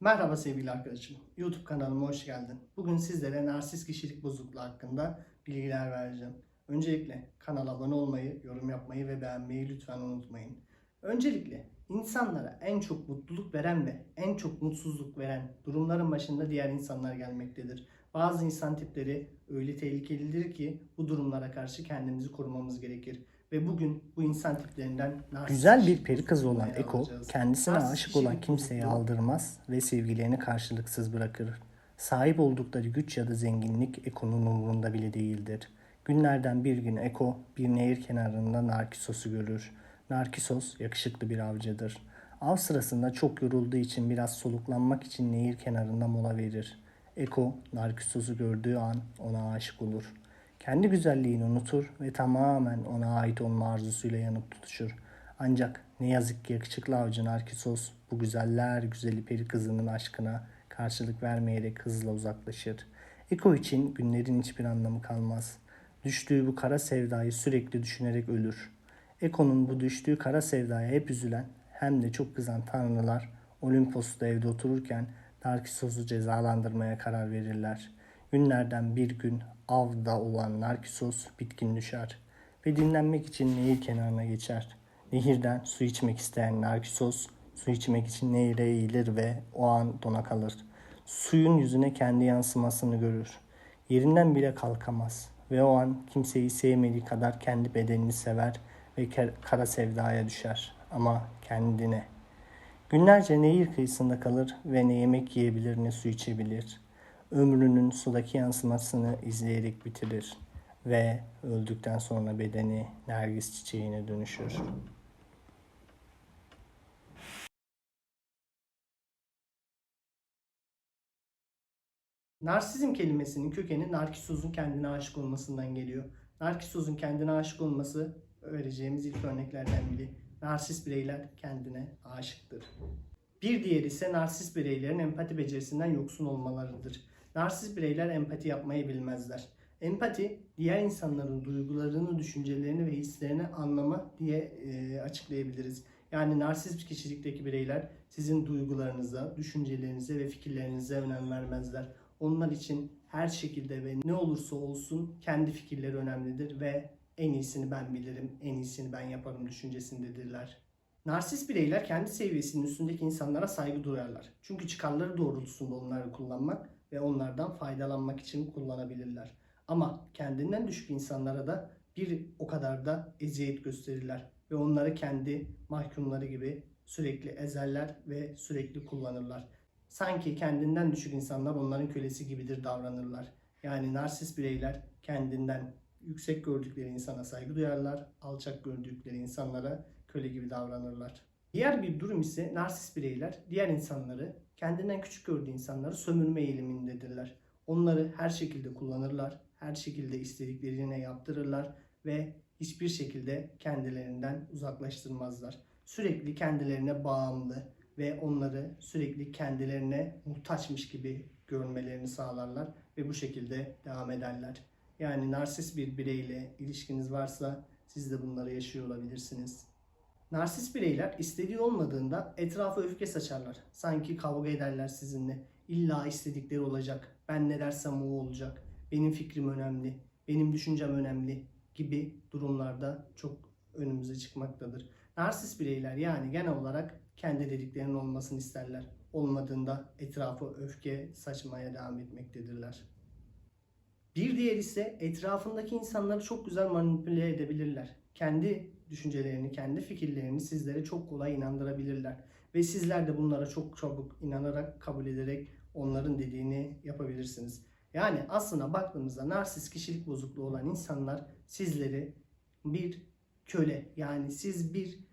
Merhaba sevgili arkadaşım. YouTube kanalıma hoş geldin. Bugün sizlere narsist kişilik bozukluğu hakkında bilgiler vereceğim. Öncelikle kanala abone olmayı, yorum yapmayı ve beğenmeyi lütfen unutmayın. Öncelikle insanlara en çok mutluluk veren ve en çok mutsuzluk veren durumların başında diğer insanlar gelmektedir. Bazı insan tipleri öyle tehlikelidir ki bu durumlara karşı kendimizi korumamız gerekir. Ve bugün bu insan tiplerinden Güzel bir peri kızı olan Eko alacağız. kendisine Narsist aşık olan bozukluğu- aldırmaz ve sevgilerini karşılıksız bırakır. Sahip oldukları güç ya da zenginlik Eko'nun umurunda bile değildir. Günlerden bir gün Eko bir nehir kenarında Narkisos'u görür. Narkisos yakışıklı bir avcıdır. Av sırasında çok yorulduğu için biraz soluklanmak için nehir kenarında mola verir. Eko Narkisos'u gördüğü an ona aşık olur. Kendi güzelliğini unutur ve tamamen ona ait olma arzusuyla yanıp tutuşur. Ancak ne yazık ki yakışıklı avcı Narkisos bu güzeller güzeli peri kızının aşkına karşılık vermeyerek hızla uzaklaşır. Eko için günlerin hiçbir anlamı kalmaz. Düştüğü bu kara sevdayı sürekli düşünerek ölür. Eko'nun bu düştüğü kara sevdaya hep üzülen hem de çok kızan tanrılar Olimpos'ta evde otururken Narkisos'u cezalandırmaya karar verirler. Günlerden bir gün avda olan Narkisos bitkin düşer ve dinlenmek için nehir kenarına geçer. Nehirden su içmek isteyen Narkisos su içmek için nehire eğilir ve o an dona kalır. Suyun yüzüne kendi yansımasını görür. Yerinden bile kalkamaz ve o an kimseyi sevmediği kadar kendi bedenini sever ve kara sevdaya düşer ama kendine. Günlerce nehir kıyısında kalır ve ne yemek yiyebilir ne su içebilir. Ömrünün sudaki yansımasını izleyerek bitirir ve öldükten sonra bedeni nergis çiçeğine dönüşür. Narsizm kelimesinin kökeni Narkisos'un kendine aşık olmasından geliyor. Narkisos'un kendine aşık olması vereceğimiz ilk örneklerden biri. Narsist bireyler kendine aşıktır. Bir diğeri ise narsist bireylerin empati becerisinden yoksun olmalarıdır. Narsist bireyler empati yapmayı bilmezler. Empati, diğer insanların duygularını, düşüncelerini ve hislerini anlama diye e, açıklayabiliriz. Yani narsist kişilikteki bireyler sizin duygularınıza, düşüncelerinize ve fikirlerinize önem vermezler. Onlar için her şekilde ve ne olursa olsun kendi fikirleri önemlidir ve en iyisini ben bilirim, en iyisini ben yaparım düşüncesindedirler. Narsist bireyler kendi seviyesinin üstündeki insanlara saygı duyarlar. Çünkü çıkarları doğrultusunda onları kullanmak ve onlardan faydalanmak için kullanabilirler. Ama kendinden düşük insanlara da bir o kadar da eziyet gösterirler ve onları kendi mahkumları gibi sürekli ezerler ve sürekli kullanırlar. Sanki kendinden düşük insanlar onların kölesi gibidir davranırlar. Yani narsist bireyler kendinden yüksek gördükleri insana saygı duyarlar, alçak gördükleri insanlara köle gibi davranırlar. Diğer bir durum ise narsist bireyler diğer insanları kendinden küçük gördüğü insanları sömürme eğilimindedirler. Onları her şekilde kullanırlar, her şekilde istediklerine yaptırırlar ve hiçbir şekilde kendilerinden uzaklaştırmazlar. Sürekli kendilerine bağımlı ve onları sürekli kendilerine muhtaçmış gibi görmelerini sağlarlar ve bu şekilde devam ederler. Yani narsist bir bireyle ilişkiniz varsa siz de bunları yaşıyor olabilirsiniz. Narsist bireyler istediği olmadığında etrafa öfke saçarlar. Sanki kavga ederler sizinle. İlla istedikleri olacak. Ben ne dersem o olacak. Benim fikrim önemli. Benim düşüncem önemli gibi durumlarda çok önümüze çıkmaktadır. Narsist bireyler yani genel olarak kendi dediklerinin olmasını isterler. Olmadığında etrafa öfke saçmaya devam etmektedirler. Bir diğer ise etrafındaki insanları çok güzel manipüle edebilirler. Kendi düşüncelerini, kendi fikirlerini sizlere çok kolay inandırabilirler. Ve sizler de bunlara çok çabuk inanarak, kabul ederek onların dediğini yapabilirsiniz. Yani aslında baktığımızda narsist kişilik bozukluğu olan insanlar sizleri bir köle yani siz bir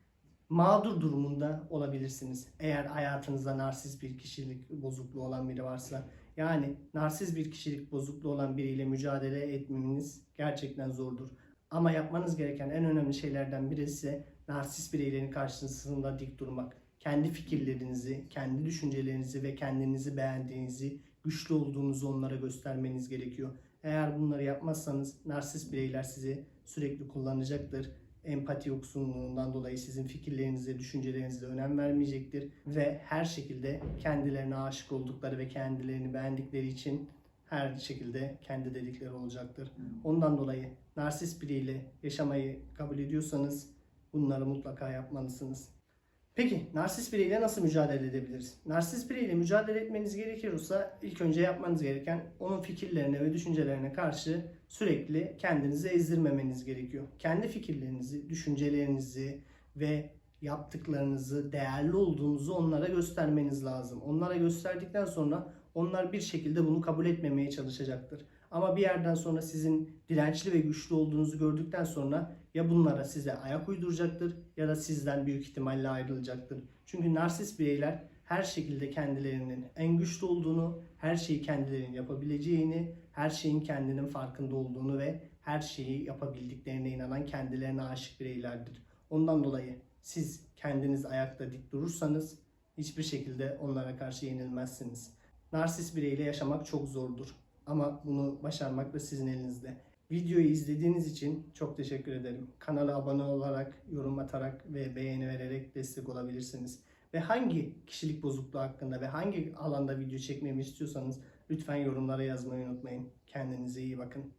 mağdur durumunda olabilirsiniz. Eğer hayatınızda narsist bir kişilik bozukluğu olan biri varsa. Yani narsist bir kişilik bozukluğu olan biriyle mücadele etmeniz gerçekten zordur. Ama yapmanız gereken en önemli şeylerden birisi narsist bireylerin karşısında dik durmak. Kendi fikirlerinizi, kendi düşüncelerinizi ve kendinizi beğendiğinizi, güçlü olduğunuzu onlara göstermeniz gerekiyor. Eğer bunları yapmazsanız narsist bireyler sizi sürekli kullanacaktır empati yoksunluğundan dolayı sizin fikirlerinize, düşüncelerinize önem vermeyecektir ve her şekilde kendilerine aşık oldukları ve kendilerini beğendikleri için her şekilde kendi dedikleri olacaktır. Ondan dolayı narsist biriyle yaşamayı kabul ediyorsanız bunları mutlaka yapmalısınız. Peki narsist bireyle nasıl mücadele edebiliriz? Narsist bireyle mücadele etmeniz gerekiyorsa ilk önce yapmanız gereken onun fikirlerine ve düşüncelerine karşı sürekli kendinizi ezdirmemeniz gerekiyor. Kendi fikirlerinizi, düşüncelerinizi ve yaptıklarınızı, değerli olduğunuzu onlara göstermeniz lazım. Onlara gösterdikten sonra onlar bir şekilde bunu kabul etmemeye çalışacaktır. Ama bir yerden sonra sizin dirençli ve güçlü olduğunuzu gördükten sonra ya bunlara size ayak uyduracaktır ya da sizden büyük ihtimalle ayrılacaktır. Çünkü narsist bireyler her şekilde kendilerinin en güçlü olduğunu, her şeyi kendilerinin yapabileceğini, her şeyin kendinin farkında olduğunu ve her şeyi yapabildiklerine inanan kendilerine aşık bireylerdir. Ondan dolayı siz kendiniz ayakta dik durursanız hiçbir şekilde onlara karşı yenilmezsiniz. Narsist bireyle yaşamak çok zordur. Ama bunu başarmak da sizin elinizde. Videoyu izlediğiniz için çok teşekkür ederim. Kanala abone olarak, yorum atarak ve beğeni vererek destek olabilirsiniz. Ve hangi kişilik bozukluğu hakkında ve hangi alanda video çekmemi istiyorsanız lütfen yorumlara yazmayı unutmayın. Kendinize iyi bakın.